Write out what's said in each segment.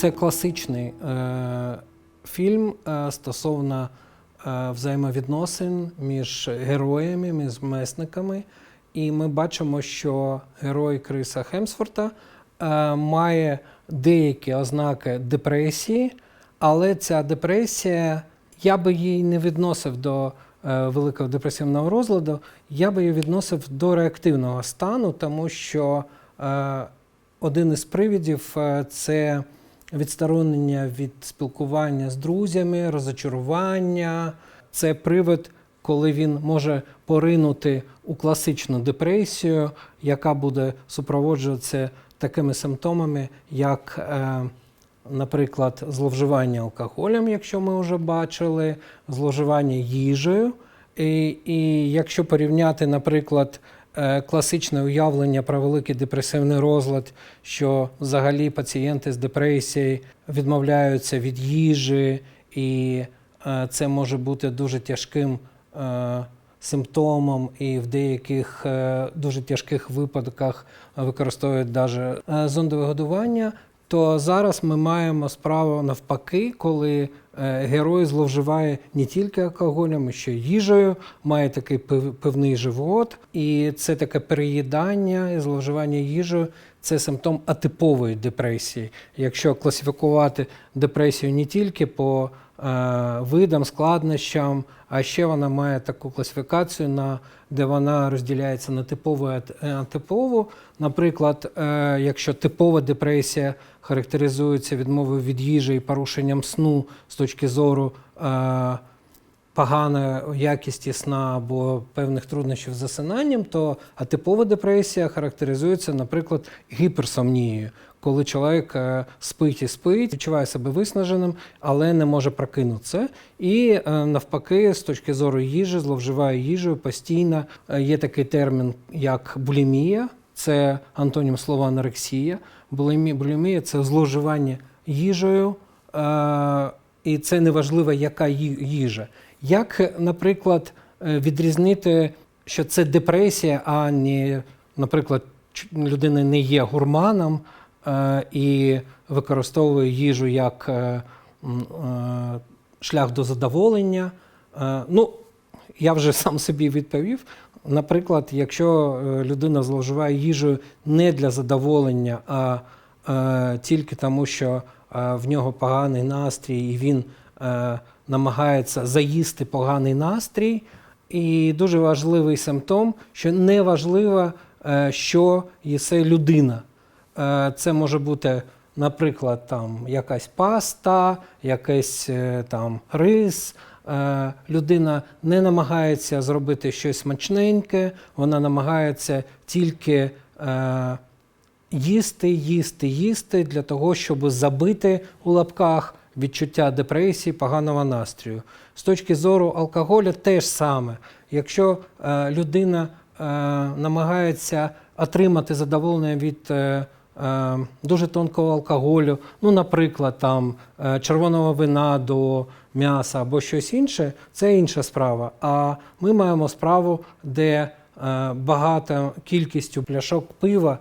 Це класичний е, фільм е, стосовно е, взаємовідносин між героями, між месниками. І ми бачимо, що герой Криса Хемсфорта е, має деякі ознаки депресії, але ця депресія, я би її не відносив до е, великого депресивного розладу, я би її відносив до реактивного стану, тому що е, один із привідів е, це відсторонення від спілкування з друзями, розочарування. Це привид, коли він може поринути у класичну депресію, яка буде супроводжуватися такими симптомами, як, е, наприклад, зловживання алкоголем, якщо ми вже бачили, зловживання їжею. І, і якщо порівняти, наприклад, класичне уявлення про великий депресивний розлад, що взагалі пацієнти з депресією відмовляються від їжі, і е, це може бути дуже тяжким е, симптомом, і в деяких е, дуже тяжких випадках використовують навіть зондове годування. То зараз ми маємо справу навпаки, коли е, герой зловживає не тільки алкоголем, а ще й їжею, має такий пив- пивний живот, і це таке переїдання і зловживання їжею це симптом атипової депресії. Якщо класифікувати депресію не тільки по видам, складнощам, а ще вона має таку класифікацію, на, де вона розділяється на типову і ат- е, атипову. Наприклад, е, якщо типова депресія характеризується відмовою від їжі і порушенням сну з точки зору е, поганої якісті сна або певних труднощів з засинанням, то атипова депресія характеризується, наприклад, гіперсомнією, коли чоловік е, спить і спить, відчуває себе виснаженим, але не може прокинутися. І е, навпаки, з точки зору їжі, зловживає їжею постійно. Е, Є такий термін, як булімія, це антонім слова анорексія. Булімія це зловживання їжею, і це неважливо, яка їжа. Як, наприклад, відрізнити, що це депресія, а не, наприклад, людина не є гурманом і використовує їжу як е, е, шлях до задоволення. Е, ну, я вже сам собі відповів. Наприклад, якщо е, людина зловживає їжею не для задоволення, а е, тільки тому, що е, в нього поганий настрій, і він е, намагається заїсти поганий настрій. І дуже важливий симптом, що не важливо, е, що їсе людина. Е, Це може бути, наприклад, там якась паста, якийсь е, там рис. Е, Людина не намагається зробити щось смачненьке, вона намагається тільки їсти, їсти, їсти для того, щоб забити у лапках відчуття депресії, поганого настрою. З точки зору алкоголю теж саме. Якщо людина намагається отримати задоволення від дуже тонкого алкоголю, ну, наприклад, там е, червоного вина до м'яса або щось інше, це інша справа. А ми маємо справу, де е, багато кількістю пляшок пива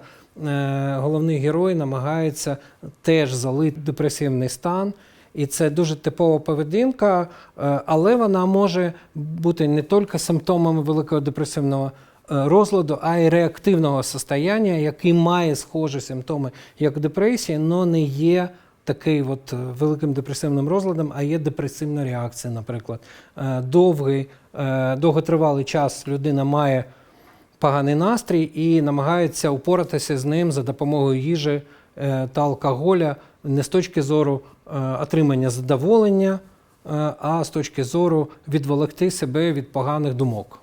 е, головний герой намагається теж залити депресивний стан. І це дуже типова поведінка, е, але вона може бути не тільки симптомами великого депресивного е, розладу, а й реактивного состояння, який має схожі симптоми, як депресія, але не є такий от е, великим депресивним розладом, а є депресивна реакція, наприклад. Е, Довгий, е, довготривалий час людина має поганий настрій і намагається упоратися з ним за допомогою їжі е, та алкоголя не з точки зору е, отримання задоволення, е, а з точки зору відволікти себе від поганих думок.